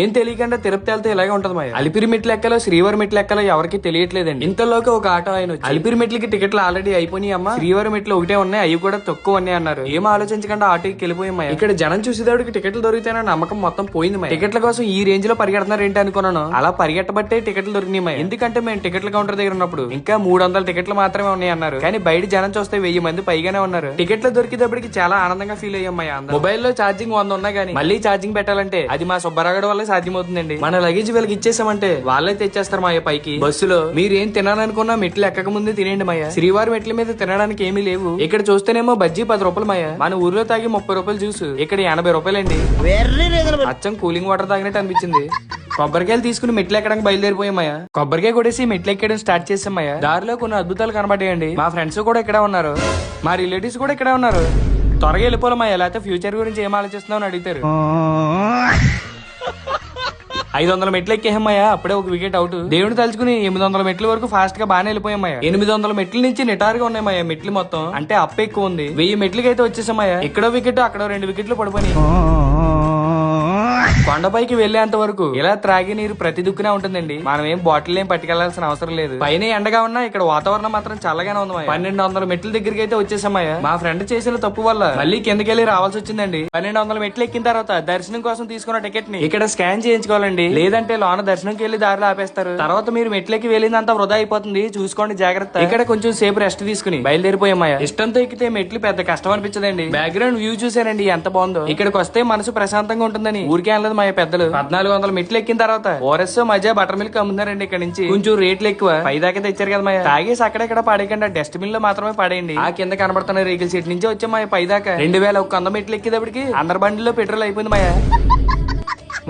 ఏం తెలియకుండా తిరుపతి వెళ్తే ఇలాగే ఉంటది మాయ? అలిపిరి మెట్లు ఎక్కలో శ్రీవారి మెట్లు ఎక్కలో ఎవరికి తెలియట్లేదండి. ఇంతలోకి ఒక ఆటో ఆయన అలిపిరి మెట్లకి టికెట్లు ఆల్రెడీ అయిపోయినాయి అమ్మా. శ్రీవారి మెట్లు ఒకటే ఉన్నాయి అవి కూడా తక్కువ ఉన్నాయి అన్నారు. ఏం ఆలోచించకుండా ఆటోకి వెళ్ళిపోయాం మాయ. ఇక్కడ జనం చూసేదాడికి టికెట్లు దొరికితేనే నమ్మకం మొత్తం పోయింది మాయ. టికెట్ల కోసం ఈ రేంజ్లో పరిగెడుతున్నారు ఏంటి అనుకున్నాను? అలా పరిగెట్టబట్టే టికెట్లు దొరికినాయి మాయ. ఎందుకంటే మేము టికెట్ల కౌంటర్ దగ్గర ఉన్నప్పుడు ఇంకా మూడు వందల టికెట్లు మాత్రమే ఉన్నాయి అన్నారు. కానీ బయట జనం చూస్తే వెయ్యి మంది పైగానే ఉన్నారు. టికెట్లు దొరికేటప్పటికి చాలా ఆనందంగా ఫీల్ అయ్యాం మొబైల్లో ఛార్జింగ్ వంద ఉన్నా గానీ మళ్ళీ ఛార్జింగ్ పెట్టాలంటే అది మా సుబ్బరాగడ వల్ల సాధ్యమవుతుందండి. మన లగేజ్ వీళ్ళకి ఇచ్చేసామంటే వాళ్ళే తెచ్చేస్తారు మాయ పైకి. బస్సులో మీరు ఏం తినాలనుకున్నా మెట్లు ఎక్కక ముందే తినేయండి మాయ శ్రీవారి మెట్ల మీద తినడానికి ఏమీ లేవు. ఇక్కడ చూస్తేనేమో బజ్జీ పది రూపాయలు మాయ మన ఊర్లో తాగి ముప్పై రూపాయలు జ్యూస్. ఇక్కడ ఎనభై రూపాయలండి. అచ్చం కూలింగ్ వాటర్ తాగినట్టు అనిపించింది. కొబ్బరికాయలు తీసుకుని మెట్లు ఎక్కడానికి బయలుదేరిపోయామయ్య కొబ్బరికాయ కొడేసి మెట్లు ఎక్కడం స్టార్ట్ చేసామయ్య దారిలో కొన్ని అద్భుతాలు కనబడ్డాయండి. మా ఫ్రెండ్స్ కూడా ఇక్కడే ఉన్నారు. మా రిలేటివ్స్ కూడా ఇక్కడే ఉన్నారు. త్వరగా వెళ్ళిపోవాలమ్మా లేకపోతే ఫ్యూచర్ గురించి ఏం ఆలోచిస్తున్నావు అని అడుగుతారు. ఐదు వందల మెట్లు ఎక్కేహమ్మయ్యా అప్పుడే ఒక వికెట్ అవుట్. దేవుడు తలుచుకుని ఎనిమిది వందల మెట్ల వరకు ఫాస్ట్గా బాగానే వెళ్ళిపోయామయ్యా. ఎనిమిది వందల మెట్ల నుంచి నిటారుగా ఉన్నాయమ్మయ్యా మెట్లు మొత్తం. అంటే అప్ ఎక్కువ ఉంది. వెయ్యి మెట్లకి అయితే వచ్చేసామయ్యా ఇక్కడో వికెట్ అక్కడ రెండు వికెట్లు పడిపోయినాయి. కొండపైకి వెళ్ళేంత వరకు ఇలా త్రాగి నీరు ప్రతి దుక్కునే ఉంటుందండి. మనం ఏం బాటిల్ ఏం పట్టుకెళ్ళాల్సిన అవసరం లేదు. పైన ఎండగా ఉన్నా ఇక్కడ వాతావరణం మాత్రం చల్లగానే ఉంది పన్నెండు వందల మెట్ల దగ్గరికి అయితే వచ్చేసామయ్యా. మా ఫ్రెండ్ చేసిన తప్పు వల్ల మళ్ళీ కిందకెళ్ళి రావాల్సి వచ్చిందండి. పన్నెండు వందల మెట్లు ఎక్కిన తర్వాత దర్శనం కోసం తీసుకున్న టికెట్ని ఇక్కడ స్కాన్ చేయించుకోవాలండి. లేదంటే లోన దర్శనంకి వెళ్ళి దారిలో ఆపేస్తారు. తర్వాత మీరు మెట్లకి వెళ్ళినంత వృధా అయిపోతుంది. చూసుకోండి జాగ్రత్త. ఇక్కడ కొంచెం సేపు రెస్ట్ తీసుకుని బయలుదేరిపోయామయ్యా. ఇష్టంతో ఎక్కితే మెట్లు పెద్ద కష్టం అనిపించదండి. బ్యాక్గ్రౌండ్ వ్యూ చూసానండి ఎంత బాగుందో. ఇక్కడికి వస్తే మనసు ప్రశాంతంగా ఉంటుందని ఊరికే అనలేదు మా పెద్దలు. పద్నాలుగు వందల మెట్లు ఎక్కిన తర్వాత ఓరెస్ మధ్య బటర్ మిల్క్ అమ్ముతున్నారండి ఇక్కడ నుంచి. కొంచెం రేట్లు ఎక్కువ. పై దాకా తెచ్చారు కదా మా తాగేసి అక్కడెక్కడ పడేయకుండా. డస్ట్బిన్లో మాత్రమే పడేయండి. ఆ కింద కనబడుతున్న రేకుల సీట్ నుంచి వచ్చే మా పై దాకా రెండు వేల ఒక వంద మెట్లు ఎక్కేటప్పటికి అందరి బండిలో పెట్రోల్ అయిపోయింది మాయా.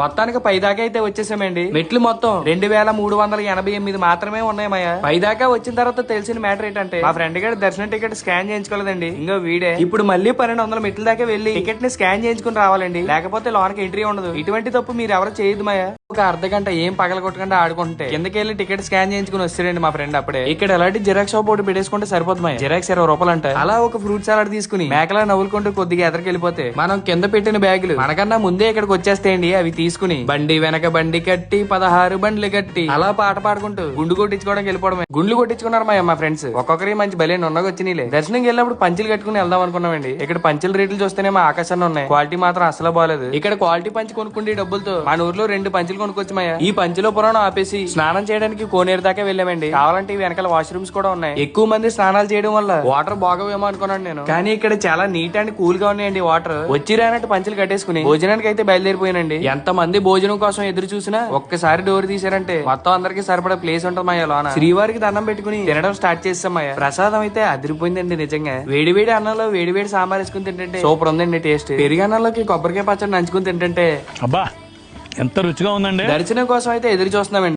మొత్తానికి పైదాకా అయితే వచ్చేసామండి. మెట్లు మొత్తం రెండు వేల మూడు వందల ఎనభై ఎనిమిది మాత్రమే ఉన్నాయి మాయ. పైదాకా వచ్చిన తర్వాత తెలిసిన మ్యాటర్ ఏంటంటే మా ఫ్రెండ్ గారి దర్శనం టికెట్ స్కాన్ చేయించుకోలేదండి. ఇంకా వీడే ఇప్పుడు మళ్ళీ పన్నెండు వందల మెట్ల దాకా వెళ్ళి టికెట్ని స్కాన్ చేయించుకుని రావాలండి. లేకపోతే లోనకి ఎంట్రీ ఉండదు. ఇటువంటి తప్పు మీరు ఎవరు చేయదు మాయ. ఒక అర్ధ గంట ఏం పగల కొట్టకుండా ఆడుకుంటే కిందకి వెళ్ళి టికెట్ స్కాన్ చేయించుకుని వస్తాడండి మా ఫ్రెండ్ అప్పుడే. ఇక్కడ ఎలాంటి జిరాక్స్ షాప్ ఒకటి పెట్టేసుకుంటే సరిపోతుంది జిరాక్స్ ఇరవై రూపాయలు అంటే అలా ఒక ఫ్రూట్ సలాడ్ తీసుకుని మేకలా నవ్వులుకుంటూ కొద్దిగా ఎదరికి వెళ్ళిపోతే మనం కింద పెట్టిన బ్యాగులు మనకన్నా ముందే ఇక్కడికి వచ్చేస్తాయండి అవి తీసుకుని బండి వెనక బండి కట్టి పదహారు బండ్లు కట్టి అలా పాట పాడుకుంటూ గుండు కొట్టించుకోవడానికి వెళ్ళిపోవడమే. గుండ్లు కొట్టించుకున్నారు మా మా ఫ్రెండ్స్. ఒక్కొక్కరి మంచి బలే నున్నగా వచ్చినాయిలే దర్శనంకి వెళ్ళినప్పుడు పంచులు కట్టుకుని వెళ్దాం అనుకున్నామండి. ఇక్కడ పంచుల రేట్లు చూస్తేనే మా ఆకాశాన్ని ఉన్నాయి. క్వాలిటీ మాత్రం అసలు బాగాలేదు ఇక్కడ క్వాలిటీ పంచి కొనుక్కుంటే డబ్బులతో మన ఊర్లో రెండు పంచులు కొనుక్కొచ్చి మాయా. ఈ పంచులో పురాణం ఆపేసి స్నానం చేయడానికి కోనేరు దాకా వెళ్ళామండి. కావాలంటే వెనకాల వాష్రూమ్స్ కూడా ఉన్నాయి. ఎక్కువ మంది స్నానాలు చేయడం వల్ల వాటర్ బాగోవేమో అనుకున్నాను నేను. కానీ ఇక్కడ చాలా నీట్ అండ్ కూల్గా ఉన్నాయండి వాటర్. వచ్చి రానట్టు పంచులు కట్టేసుకుని భోజనానికి అయితే బయలుదేరిపోయానండి. ఎంత మంది భోజనం కోసం ఎదురు చూసినా ఒక్కసారి డోర్ తీసారంటే మొత్తం అందరికి సరిపడా ప్లేస్ ఉంటుంది మాయ లోన. శ్రీవారికి దండం పెట్టుకుని తినడం స్టార్ట్ చేస్తాం మాయ. ప్రసాదం అయితే అదిరిపోయిందండి నిజంగా. వేడి వేడి అన్నంలో వేడి వేడి సాంబార్ వేసుకుని తింటుంటే సూపర్ ఉందండి టేస్ట్. పెరిగి అన్నంలోకి కొబ్బరికాయ పచ్చడి నంచుకుని తింటుంటే అబ్బా ఎంత రుచిగా ఉందండి. దర్శనం కోసం అయితే ఎదురు చూస్తున్నామండి.